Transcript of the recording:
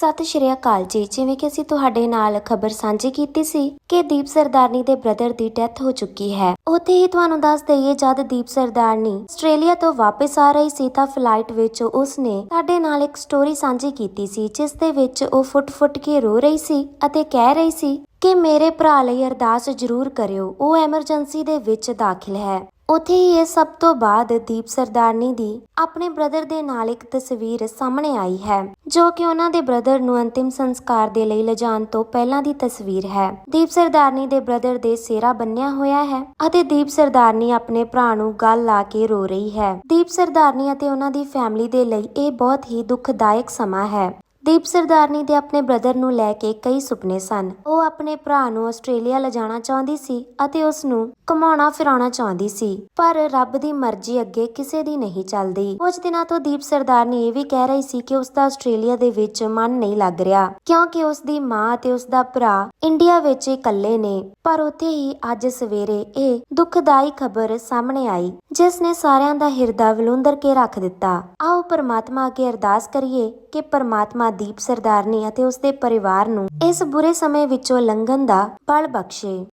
ਸਤਿ ਸ਼੍ਰੀ ਅਕਾਲ ਜੀ। ਜਿਵੇਂ ਕਿ ਅਸੀਂ ਤੁਹਾਡੇ ਨਾਲ ਖਬਰ ਸਾਂਝੀ ਕੀਤੀ ਸੀ ਕਿ ਦੀਪ ਸਰਦਾਰਨੀ ਦੇ ਬ੍ਰਦਰ ਦੀ ਡੈਥ ਹੋ ਚੁੱਕੀ ਹੈ। ਉੱਥੇ ਹੀ ਤੁਹਾਨੂੰ ਦੱਸ ਦਈਏ, ਜਦ ਦੀਪ ਸਰਦਾਰਨੀ ਆਸਟ੍ਰੇਲੀਆ ਤੋਂ ਵਾਪਸ ਆ ਰਹੀ ਸੀ ਤਾਂ ਫਲਾਈਟ ਵਿੱਚ ਉਸਨੇ ਸਾਡੇ ਨਾਲ ਇੱਕ ਸਟੋਰੀ ਸਾਂਝੀ ਕੀਤੀ ਸੀ, ਜਿਸ ਦੇ ਵਿੱਚ ਉਹ ਫੁੱਟ-ਫੁੱਟ ਕੇ ਰੋ ਰਹੀ ਸੀ ਅਤੇ ਕਹਿ ਰਹੀ ਸੀ ਕਿ ਮੇਰੇ ਭਰਾ ਲਈ ਅਰਦਾਸ ਜ਼ਰੂਰ ਕਰਿਓ, ਉਹ ਐਮਰਜੈਂਸੀ ਦੇ ਵਿੱਚ ਦਾਖਲ ਹੈ। ਉੱਥੇ ਹੀ ਇਹ ਸਭ ਤੋਂ ਬਾਅਦ ਦੀਪ ਸਰਦਾਰਨੀ ਦੀ ਆਪਣੇ ਬ੍ਰਦਰ ਦੇ ਨਾਲ ਇੱਕ ਤਸਵੀਰ ਸਾਹਮਣੇ ਆਈ ਹੈ, ਜੋ ਕਿ ਉਹਨਾਂ ਦੇ ਬ੍ਰਦਰ ਨੂੰ ਅੰਤਿਮ ਸੰਸਕਾਰ ਦੇ ਲਈ ਲਿਜਾਣ ਤੋਂ ਪਹਿਲਾਂ ਦੀ ਤਸਵੀਰ ਹੈ। ਦੀਪ ਸਰਦਾਰਨੀ ਦੇ ਬ੍ਰਦਰ ਦੇ ਸਿਹਰਾ ਬੰਨਿਆ ਹੋਇਆ ਹੈ ਅਤੇ ਦੀਪ ਸਰਦਾਰਨੀ ਆਪਣੇ ਭਰਾ ਨੂੰ ਗੱਲ ਲਾ ਕੇ ਰੋ ਰਹੀ ਹੈ। ਦੀਪ ਸਰਦਾਰਨੀ ਅਤੇ ਉਹਨਾਂ ਦੀ ਫੈਮਿਲੀ ਦੇ ਲਈ ਇਹ ਬਹੁਤ ਹੀ ਦੁਖਦਾਇਕ ਸਮਾਂ ਹੈ। ਦੀਪ ਸਰਦਾਰਨੀ ਦੇ ਆਪਣੇ ਬ੍ਰਦਰ ਨੂੰ ਲੈ ਕੇ ਕਈ ਸੁਪਨੇ ਸਨ। ਉਹ ਆਪਣੇ ਭਰਾ ਨੂੰ ਆਸਟ੍ਰੇਲੀਆ ਲਿਜਾਣਾ ਚਾਹੁੰਦੀ ਸੀ ਅਤੇ ਉਸ ਨੂੰ ਕਮਾਉਣਾ ਫਿਰਾਉਣਾ ਚਾਹੁੰਦੀ ਸੀ, ਪਰ ਰੱਬ ਦੀ ਮਰਜ਼ੀ ਅੱਗੇ ਕਿਸੇ ਦੀ ਨਹੀਂ ਚੱਲਦੀ। ਕੁਝ ਦਿਨਾਂ ਤੋਂ ਦੀਪ ਸਰਦਾਰਨੀ ਇਹ ਵੀ ਕਹਿ ਰਹੀ ਸੀ ਕਿ ਉਸ ਦਾ ਆਸਟ੍ਰੇਲੀਆ ਦੇ ਵਿੱਚ ਮਨ ਨਹੀਂ ਲੱਗ ਰਿਹਾ, ਕਿਉਂਕਿ ਉਸ ਦੀ ਮਾਂ ਅਤੇ ਉਸ ਦਾ ਭਰਾ ਇੰਡੀਆ ਵਿੱਚ ਇਕੱਲੇ ਨੇ। ਪਰ ਉੱਥੇ ਹੀ ਅੱਜ ਸਵੇਰੇ ਇਹ ਦੁਖਦਾਈ ਖਬਰ ਸਾਹਮਣੇ ਆਈ ਜਿਸ ਨੇ ਸਾਰਿਆਂ ਦਾ ਹਿਰਦਾ ਵਿਲੁੰਦਰ ਕੇ ਰੱਖ ਦਿੱਤਾ। ਆਓ ਪਰਮਾਤਮਾ ਅੱਗੇ ਅਰਦਾਸ ਕਰੀਏ ਕਿ ਪਰਮਾਤਮਾ ਦੀਪ ਸਰਦਾਰਨੀ ਅਤੇ ਉਸ ਦੇ ਪਰਿਵਾਰ ਨੂੰ ਇਸ ਬੁਰੇ ਸਮੇਂ ਵਿੱਚੋਂ ਲੰਘਣ ਦਾ ਬਲ ਬਖਸ਼ੇ।